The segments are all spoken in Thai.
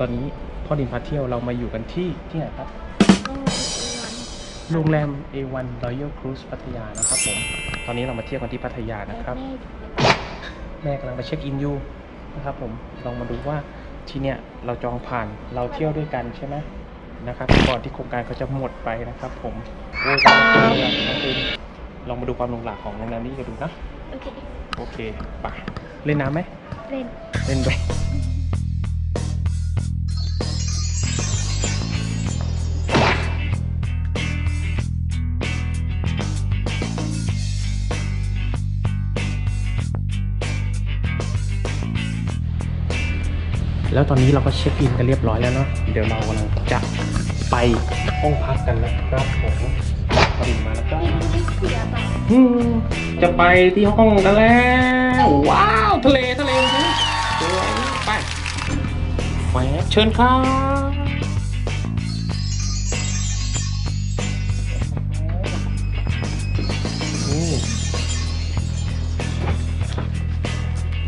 ดีครับตอนนี้พ่อดินพาเที่ยวเรามาอยู่กันที่ที่ไหนครับ โรงแรม A1 Royal Cruise พัทยานะครับผม ตอนนี้เรามาเที่ยวกันที่พัทยานะครับ แม่กำลังไปเช็คอินอยู่นะครับผม ลองมาดูว่าที่เนี่ยเราจองผ่านเราเที่ยวด้วยกันใช่ไหมนะครับ ก่อนที่โครงการเขาจะหมดไปนะครับผมโอ้ยน่าเชื่อน้องตินลองมาดูความหลงหลาของโรงแรมนี้กันดูนะ โอเค โอเค ไป เล่นน้ำไหม เล่น เล่นด้ว แล้วตอนนี้เราก็เช็คอินกันเรียบร้อยแล้วเนาะเดี๋ยวเรากำลังจะไปห้องพักกันนะครับผมพอดินมาแล้วก็จะไปที่ห้องกันแล้ว ว้าวทะเลทะเลสวยไปแหวเชิญครับนี่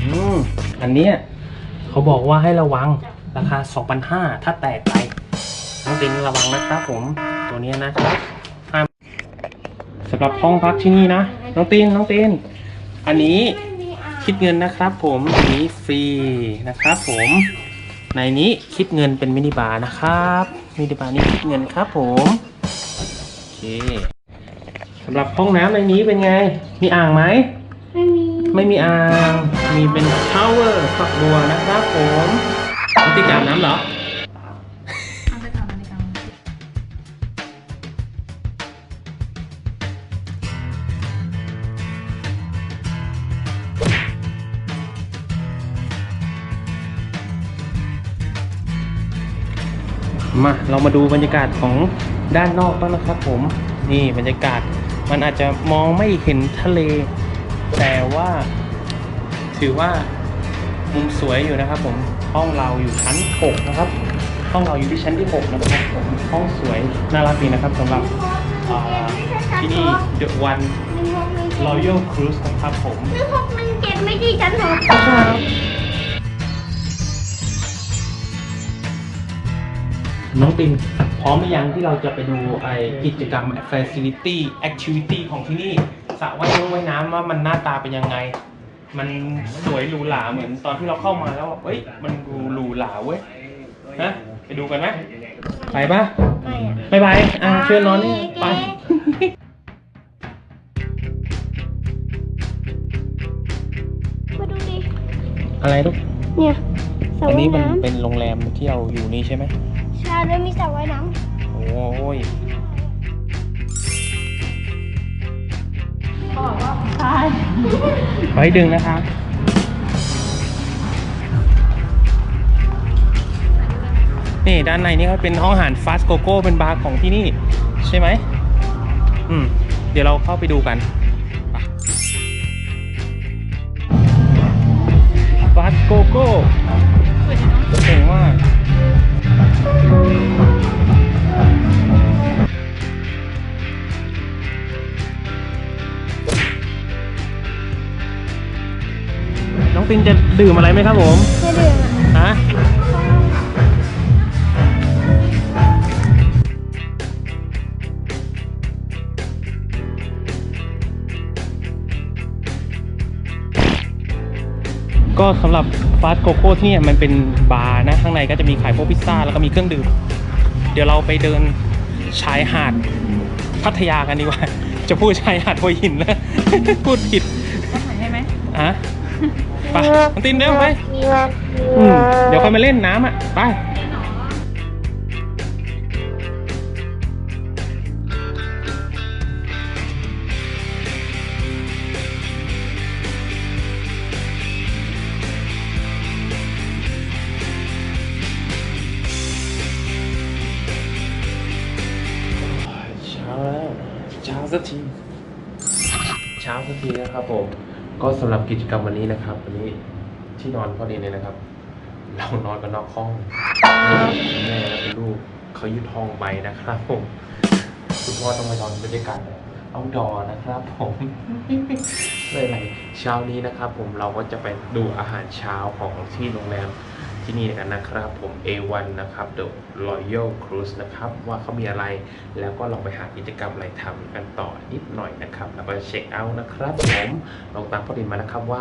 อืมอันเนี้ย เขาบอกว่าให้ระวังราคา 2,500 ถ้าแตกไปต้องเป็นระวังนะครับผมตัวเนี้ยนะครับสำหรับห้องพักที่นี่นะ น้องตีนน้องตีนอันนี้คิดเงินนะครับผมอันนี้ฟรีนะครับผมในนี้คิดเงินเป็นมินิบาร์นะครับมินิบาร์นี้คิดเงินครับผมโอเคสำหรับห้องน้ำในนี้เป็นไง มีอ่างไหมไม่มีไม่มีอ่าง มีเป็นชาวเวอร์ฝักบัวนะครับผมน้องตีนจะอาบน้ำเหรอเอาไปก่อนเอาไปก่อนมาเรามาดูบรรยากาศของด้านนอกบ้างนะครับผมนี่บรรยากาศมันอาจจะมองไม่เห็นทะเล แต่ว่า ถือว่ามุมสวยอยู่นะครับ ผมห้องเราอยู่ชั้น 6 นะครับ ห้องเราอยู่ที่ชั้นที่ 6 นะครับผมห้องสวยน่ารักดีนะครับสำหรับที่นี่ The One Royal Cruise นะครับผมหนึ่งหกหนึ่งเจ็ดไม่ใช่ชั้นหกน้องตินพร้อมหรือยังที่เราจะไปดูไอกิจกรรม Facility Activity ของที่นี่สระว่ายน้ำว่ายน้ำว่ามันหน้าตาเป็นยังไง มันสวยหรูหราเหมือนตอนที่เราเข้ามาแล้วเฮ้ย มันดูหรูหราเว้ยนะไปดูกันไหมไปปะไม่อะบายบายอ่าเชิญนอนนี่ไป มาดูดิ อะไรลูกเนี่ยสระอันว่านี้ยมันน้เป็นโรงแรมที่เราอยู่นี่ใช่ไหมำใช่แล้วมีสระว่ายน้โอ้ยำเขาบอกว่าใช่ขอให้ดึงนะครับ นี่ด้านในนี่ก็เป็นห้องอาหารฟาสโกโก้เป็นบาร์ของที่นี่ ใช่ไหม อืม เดี๋ยวเราเข้าไปดูกันฟาสโกโก้เจ๋งมาก ตินจะดื่มอะไรไหมครับผมไม่ดื่มอะฮะก็สำหรับฟาสโกโก้ที่เนี่ยมันเป็นบาร์นะ ข้างในก็จะมีขายพวกพิซซ่าแล้วก็มีเครื่องดื่ม เดี๋ยวเราไปเดินชายหาดพัทยากันดีกว่า จะพูดชายหาดหัวหินนะ พูดผิด ไปน้องตินเร็วไปอืมเดี๋ยวค่อยมาเล่นน้ำอะ ไปเช้าแล้วเช้าสักทีเช้าสักทีนะครับผม ก็สำหรับกิจกรรมวันนี้นะครับ วันนี้ที่นอนพอดีเลยนะครับ เรานอนกันนอกห้องแม่และเป็นลูกเขายึดห้องไปนะครับผมคุณพ่อต้องไปนอนบรรยากาศเอาดอนะครับผมเลยไรเช้านี้นะครับ ผมเราก็จะไปดูอาหารเช้าของที่โรงแรม ที่ที่นี่กันนะครับ ผม A1 นะครับ The Royal Cruise นะครับ ว่าเขามีอะไรแล้วก็ลองไปหากิจกรรมอะไรทำกันต่อนิดหน่อยนะครับ แล้วก็เช็คเอาท์นะครับผมลองตามพ่อดินมานะครับว่า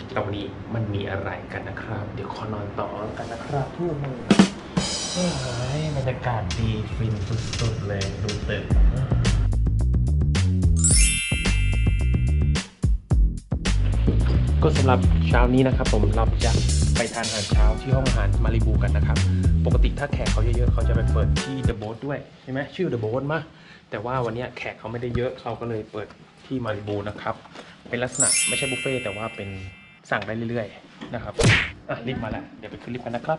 กิจกรรมวันนี้มันมีอะไรกันนะครับ เดี๋ยวขอนอนต่อกันนะครับทุกคนเฮ้ยบรรยากาศดีฟินสุดๆเลยดูตึกก็สำหรับเช้านี้นะครับผมเราจะ ไปทานอาหารเช้าที่ห้องอาหารมาริบูกันนะครับ ปกติถ้าแขกเขาเยอะๆเขาจะไปเปิดที่เดอะโบ๊ทด้วยใช่ไหมชื่อเดอะโบ๊ทมาแต่ว่าวันนี้แขกเขาไม่ได้เยอะเขาก็เลยเปิดที่มาริบูนะครับ เป็นลักษณะไม่ใช่บุฟเฟ่ต์แต่ว่าเป็นสั่งได้เรื่อยๆนะครับอะรีบมาแล้วเดี๋ยวไปขึ้นลิฟต์กันนะครับ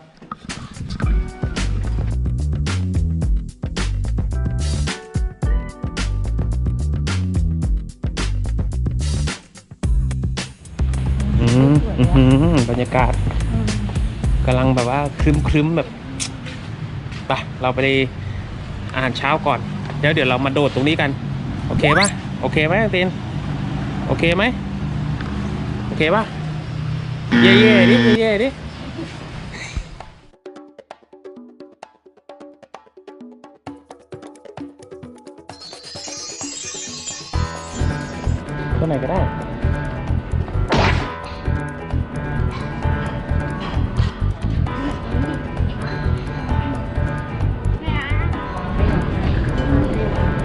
อืมบรรยากาศ กำลังแบบว่าครึ้มครึ้มแบบไปเราไปอาหารเช้าก่อนเดี๋ยวเดี๋ยวเรามาโดดตรงนี้กัน โอเคปะโอเคไหมตีนโอเคไหมโอเคปะเย่เย่ดิเย่ดิตัวไหนก็ได้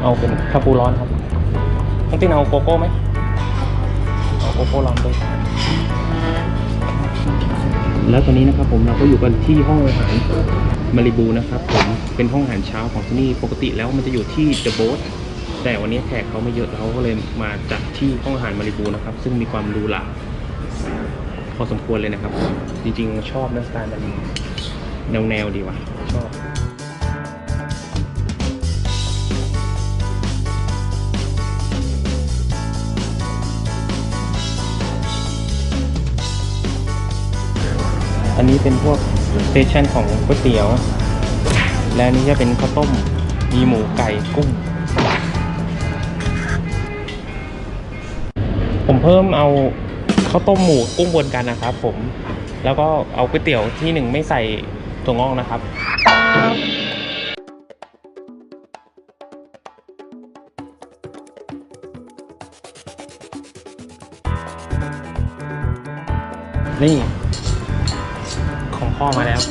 เอาเป็นคาปูร้อนครับน้องตินเอาโกโก้ไหมเอาโกโก้ร้อนด้วยแล้วตอนนี้นะครับผมเราก็อยู่กันที่ห้องอาหารมาริบูนะครับผมเป็นห้องอาหารเช้าของที่นี่ปกติแล้วมันจะอยู่ที่เดอะโบ๊ทแต่วันนี้แขกเขาไม่เยอะเราก็เลยมาจัดที่ห้องอาหารมาริบูนะครับ ซึ่งมีความหรูหราพอสมควรเลยนะครับ จริงๆ ชอบนะสไตล์มันแนวแนวๆดีว่ะชอบ อันนี้เป็นพวกสเตชันของก๋วยเตี๋ยว และนนี้จะเป็นข้าวต้ม มีหมูไก่กุ้ง ผมเพิ่มเอาข้าวต้มหมูกุ้งบนกันนะครับผม แล้วก็เอาก๋วยเตี๋ยวที่หนึ่งไม่ใส่ถั่วงอกนะครับนี่ องพ่อมาแล้ว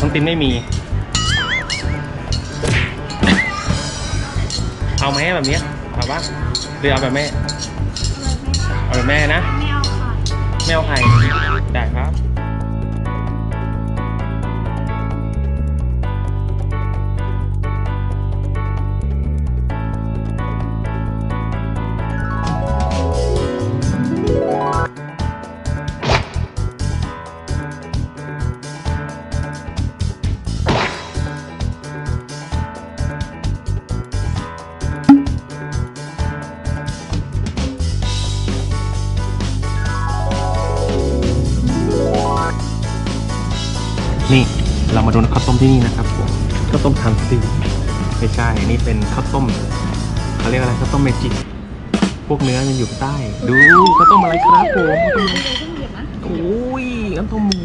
น้องตินไม่มี เอาไหมแบบเนี้ยเอาปะหรือเอาแบบแม่ เอาแบบแม่นะ ไม่เอาค่ะไม่เอาไข่ได้ครับ นี่เรามาดูข้าวต้มที่นี่นะครับผมข้าวต้มทันซีไม่ใช่นี่เป็นข้าวต้มเขาเรียกอะไรข้าวต้มเมจิกพวกเนื้อมันอยู่ใต้ ดูข้าวต้มอะไรครับผมข้าวต้มโอ้ยน้ำต้มหมู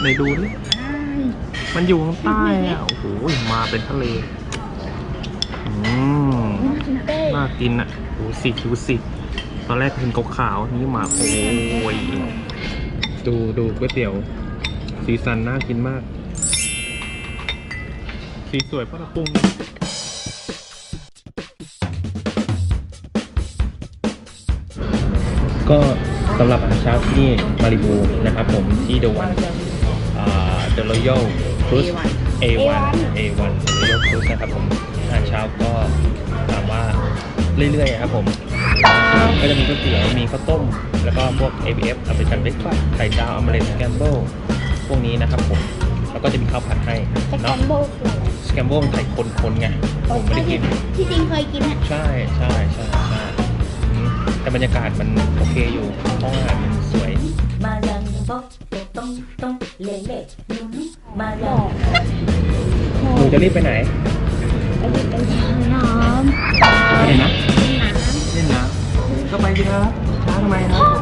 ไหนดูดิมันอยู่ข้างใต้อะโอ้โหมาเป็นทะเลอืมน่ากินอะดูสิดูสิตอนแรกเห็นขาวๆนี่มาโอ้ยดูดูก๋วยเตี๋ยว สีสันน่ากินมาก สีสวยเพราะเราปรุงก็สำหรับอาหารเช้าที่นี่มาริบูนะครับผมที่เดวันเดอะรอยัลครูซ A1 A1 Royal Cruise นะครับผมอาหารเช้าก็ถามว่าเรื่อยๆครับผมก็จะมีก๋วยเตี๋ยวมีข้าวต้ม แล้วก็พวก ABF อเมริกันเบรคฟาสต์ไข่ดาวอเมริกันแกมเบิล วกนี้นะครับผม แล้วก็จะมีข้าวผัดให้สแกเนาะมโบคืออะไรสแกมเบิลมันไข่คนๆไงผมไม่ได้กิน ที่จริงเคยกินอะใช่ใช่ใช่ใช่อืมแต่บรรยากาศมันโอเคอยู่ห้องอาหารมันสวย มายังบกเตะต้องต้องเล่เล่นุ่มมายังหนูจะรีบไปไหนไปดิไปน้ไปไหนนะำเล่นน้ำก็ไปสิครับช้าทำไมครับไม่ไปไปดิครับ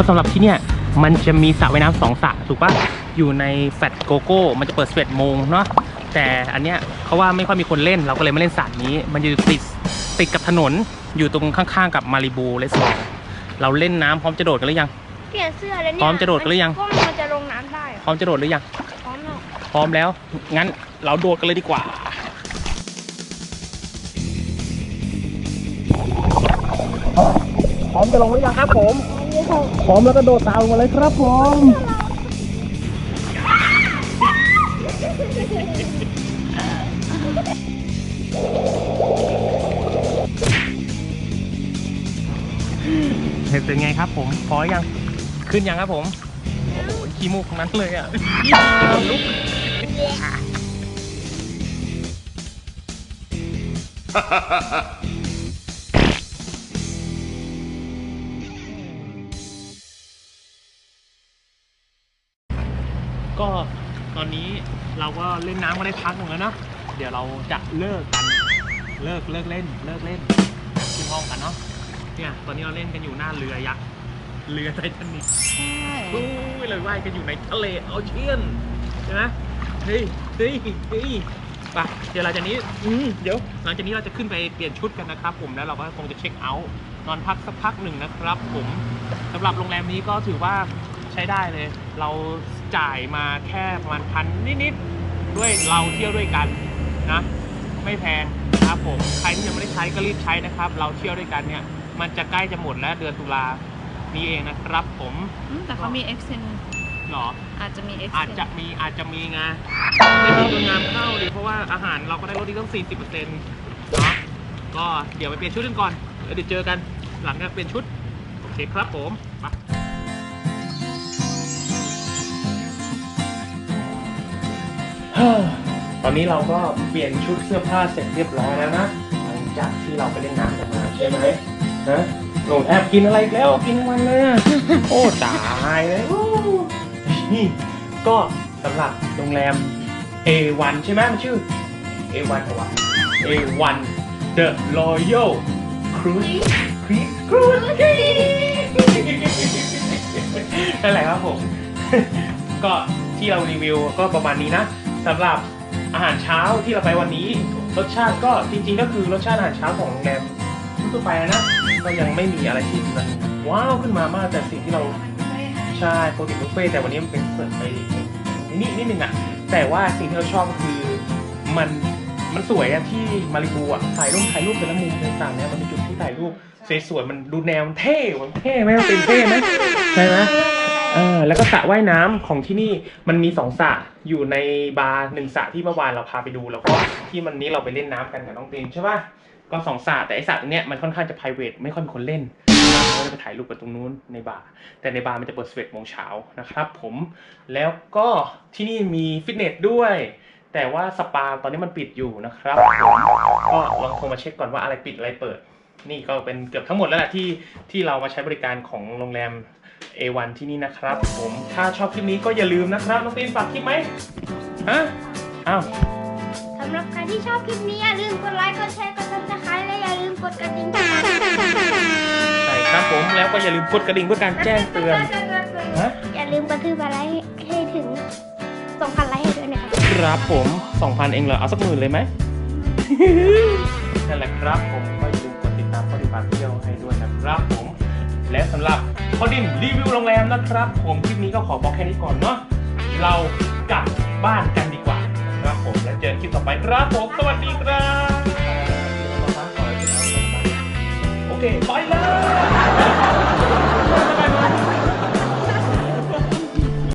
ก็สำหรับที่เนี่ยมันจะมีสระว่ายน้ำสองสระถูกปะอยู่ในแฟลตโกโก้ มันจะเปิด11โมงเนาะแต่อันเนี้ยเขาว่าไม่ค่อยมีคนเล่นเราก็เลยไม่เล่นสระนี้ มันอยู่ติดติดกับถนนอยู่ตรงข้างๆกับมาริบูเลสโซเราเล่นน้ำพร้อมจะโดดกันหรือยังเปลี่ยนเสื้อแล้วเนี่ยพร้อมจะโดดกันหรือยังก็มันจะลงน้ำได้เหรอพร้อมจะโดดหรือยังพร้อมเนาะพร้อมแล้วงั้นเราโดดกันเลยดีกว่าพร้อมจะลงหรือยังครับผม พร้อมแล้วก็โดดตามลงมาเลยครับผมเป็นไงครับผมพอยังขึ้นยังครับผมโอ้โหขี้มูกทั้งนั้นเลยอะลุก ก็ตอนนี้เราก็เล่นน้ำก็ได้พักหนึ่งแล้วเนอะเดี๋ยวเราจะเลิกกันเลิกเลิกเล่นเลิกเล่นขึ้นห้องกันเนาะเนี่ยตอนนี้เราเล่นกันอยู่หน้าเรือยักษ์เรือไททานิคใช่โอ้ยเราว่ายกันอยู่ในทะเลโอเชียนใช่ไหมเฮ้ยเฮ้ยเฮ้ยไปเดี๋ยวหลังจากนี้อืมเดี๋ยวหลังจากนี้เราจะขึ้นไปเปลี่ยนชุดกันนะครับ ผมแล้วเราก็คงจะเช็คเอาท์นอนพักสักพักหนึ่งนะครับ ผมสำหรับโรงแรมนี้ก็ถือว่าใช้ได้เลย เราจ่ายมาแค่ประมาณพันนิดๆด้วยเราเที่ยวด้วยกันนะไม่แพงนะครับผมใครที่ยังไม่ได้ใช้ก็รีบใช้นะครับ เราเที่ยวด้วยกันเนี่ย มันจะใกล้จะหมดแล้วเดือนตุลานี้เองนะครับผมอืมแต่เขามี extend หรอ อาจจะมี extend อาจจะมีอาจจะมีไงไม่มีโรงงานเข้าดิเพราะว่าอาหารเราก็ได้ลดอีกตั้ง 40%เนาะก็เดี๋ยวไปเปลี่ยนชุดกันก่อนแล้วเดี๋ยวเจอกันหลังจากเปลี่ยนชุด โอเคครับผมไป ตอนนี้เราก็เปลี่ยนชุดเสื้อผ้าเสร็จเรียบร้อยแล้วนะหลังจากที่เราไปเล่นน้ำกันมาใช่ไหมฮะหนูแอบกินอะไรอีกแล้วกินทั้งวันเลยอะโอ้ตายเลยอู้นี่ก็สำหรับโรงแรม A1 ใช่ไหมมันชื่อ A1 เหรอวะ A1 The Royal Cruise Cruise Cruise นั่นแหละครับผม ก็ที่เรารีวิวก็ประมาณนี้นะ สำหรับอาหารเช้าที่เราไปวันนี้ รสชาติก็จริง ๆ ก็คือรสชาติอาหารเช้าของโรงแรมทั่วไปนะก็ยังไม่มีอะไรที่มันว้าวขึ้นมามากแต่สิ่งที่เราใช่โปรตีนบุฟเฟ่แต่วันนี้มันเป็นเสิร์ฟไปนิดนิดนึงอะแต่ว่าสิ่งที่เราชอบก็คือมันมันสวยอะที่มาริบูอะถ่ายรูปถ่ายรูปแต่ละมุมต่างๆเนี่ยมันเป็นจุดที่ถ่ายรูปสวยๆมันดูแนวมันเท่มันเท่ไหมมันเป็นเท่ไหมใช่ไหม เออแล้วก็สระว่ายน้ำของที่นี่มันมีสองสระอยู่ในบาร์หนึ่งสระที่เมื่อวานเราพาไปดู แล้วก็ที่มันนี้เราไปเล่นน้ำกันกับน้องตีนใช่ป่ะก็สองสระแต่ไอสระตรงเนี้ยมันค่อนข้างจะ p r i v a t ไม่ค่อยมีคนเล่นเราจะไปถ่ายรูปกันตรงนู้นในบาร์แต่ในบาร์มันจะเปิด11โมงเช้านะครับ ผมแล้วก็ที่นี่มีฟิตเนสด้วย แต่ว่าสปาตอนนี้มันปิดอยู่นะครับผมก็ลองโทรมาเช็คก่อนว่าอะไรปิดอะไรเปิด นี่ก็เป็นเกือบทั้งหมดแล้วแหละที่ที่เรามาใช้บริการของโรงแรม A1 ที่นี่นะครับ ผมถ้าชอบคลิปนี้ก็อย่าลืมนะครับน้องตีนฝากคลิปไหมฮะอ้าวสำหรับใครที่ชอบคลิปนี้อย่าลืมกดไลค์ กดแชร์ กดซับสไครต์และอย่าลืมกดกระดิ่งใช่ครับผมแล้วก็อย่าลืมกดกระดิ่งเพื่อการแจ้งเตือนฮะอย่าลืมกระทืบอะไรให้ถึง2,000ไลค์ให้ด้วยนะครับครับผม 2,000 เองเหรอเอาสักหมื่นเลยไหมนั่นแหละครับผมก็อย่าลืมกดติดตามข้อดีปาเที่ยวให้ด้วยนะครับผม และสำหรับพอดินรีวิวโรงแรมนะครับ ผมคลิปนี้ก็ขอบอกแค่นี้ก่อนเนาะเรากลับบ้านกันดีกว่าครับผมแล้วเจอกันคลิปต่อไปครับผม สวัสดีครับ โอเค ไปเลย